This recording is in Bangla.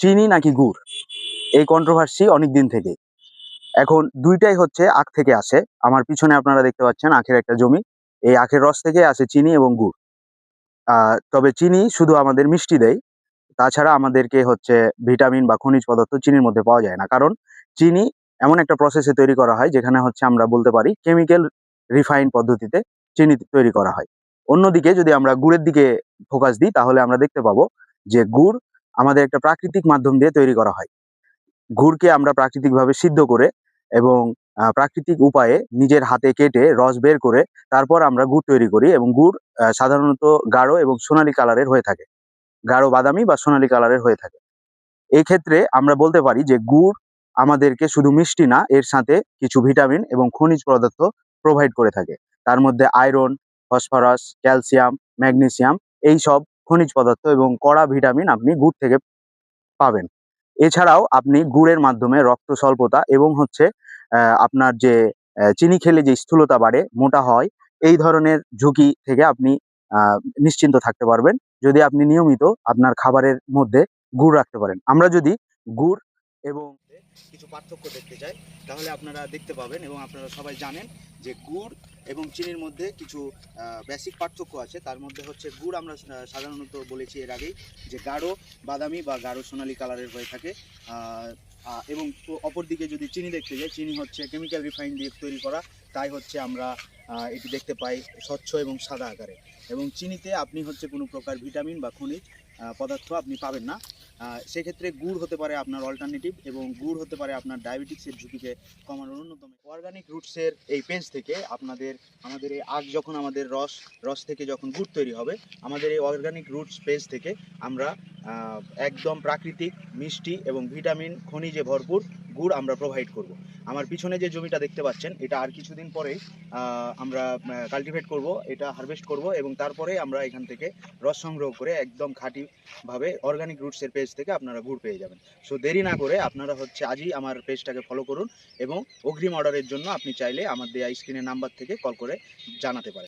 চিনি নাকি গুড়? এই কন্ট্রোভার্সি অনেক দিন থেকে। এখন দুইটাই হচ্ছে আখ থেকে আসে। আমার পিছনে আপনারা দেখতে পাচ্ছেন আখের একটা জমি। এই আখের রস থেকে আসে চিনি এবং গুড়। তবে চিনি শুধু আমাদের মিষ্টি দেয়। তাছাড়া আমাদেরকে হচ্ছে ভিটামিন বা খনিজ পদার্থ চিনির মধ্যে পাওয়া যায় না। কারণ চিনি এমন একটা প্রসেসে তৈরি করা হয়, যেখানে হচ্ছে আমরা বলতে পারি কেমিক্যাল রিফাইন পদ্ধতিতে চিনি তৈরি করা হয়। অন্যদিকে যদি আমরা গুড়ের দিকে ফোকাস দিই, তাহলে আমরা দেখতে পাবো যে গুড় আমাদের একটা প্রাকৃতিক মাধ্যম দিয়ে তৈরি করা হয়। গুড়কে আমরা প্রাকৃতিকভাবে সিদ্ধ করে এবং প্রাকৃতিক উপায়ে নিজের হাতে কেটে রস বের করে তারপর আমরা গুড় তৈরি করি এবং গুড় সাধারণত গাঢ় এবং সোনালী কালারের হয়ে থাকে। গাঢ় বাদামি বা সোনালী কালারের হয়ে থাকে। এই ক্ষেত্রে আমরা বলতে পারি যে গুড় আমাদেরকে শুধু মিষ্টি না, এর সাথে কিছু ভিটামিন এবং খনিজ পদার্থ প্রোভাইড করে থাকে। তার মধ্যে আয়রন, ফসফরাস, ক্যালসিয়াম, ম্যাগনেসিয়াম, এই সব খনিজ পদার্থ এবং কড়া ভিটামিন আপনি গুড় থেকে পাবেন। এছাড়াও আপনি গুড়ের মাধ্যমে রক্ত স্বল্পতা এবং হচ্ছে আপনার যে চিনি খেলে যে স্থূলতা বাড়ে, মোটা হয়, এই ধরনের ঝুঁকি থেকে আপনি নিশ্চিন্ত থাকতে পারবেন। যদি আপনি নিয়মিত আপনার খাবারের মধ্যে গুড় রাখতে পারেন। আমরা যদি গুড় এবং কিছু পার্থক্য দেখতে চাই, তাহলে আপনারা দেখতে পাবেন এবং আপনারা সবাই জানেন যে গুড় এবং চিনির মধ্যে কিছু বেসিক পার্থক্য আছে। তার মধ্যে হচ্ছে গুড় আমরা সাধারণত বলেছি এর আগেই যে গাঢ় বাদামি বা গাঢ় সোনালী কালারের হয়ে থাকে। এবং অপরদিকে যদি চিনি দেখতে যাই, চিনি হচ্ছে কেমিক্যাল রিফাইন দিয়ে তৈরি করা। তাই হচ্ছে আমরা এটি দেখতে পাই স্বচ্ছ এবং সাদা আকারে। এবং চিনিতে আপনি হচ্ছে কোনো প্রকার ভিটামিন বা খনিজ পদার্থ আপনি পাবেন না। সেক্ষেত্রে গুড় হতে পারে আপনার অল্টারনেটিভ এবং গুড় হতে পারে আপনার ডায়াবেটিক্সের ঝুঁকিকে কমানোর অন্যতম অর্গানিক রুটসের এই পেজ থেকে আপনাদের, আমাদের এই আখ যখন আমাদের রস রস থেকে যখন গুড় তৈরি হবে, আমাদের এই অর্গানিক রুটস পেজ থেকে আমরা একদম প্রাকৃতিক, মিষ্টি এবং ভিটামিন খনিজে ভরপুর গুড় আমরা প্রোভাইড করব। আমার পিছনে যে জমিটা দেখতে পাচ্ছেন, এটা আর কিছুদিন পরেই আমরা কাল্টিভেট করব, এটা হারভেস্ট করব এবং তারপরে আমরা এখান থেকে রস সংগ্রহ করে একদম খাঁটিভাবে অর্গানিক রুটসের পেজ থেকে আপনারা গুড় পেয়ে যাবেন। সো দেরি না করে আপনারা হচ্ছে আজই আমার পেজটাকে ফলো করুন এবং অগ্রিম অর্ডারের জন্য আপনি চাইলে আমার দেয়া স্ক্রিনের নাম্বার থেকে কল করে জানাতে পারেন।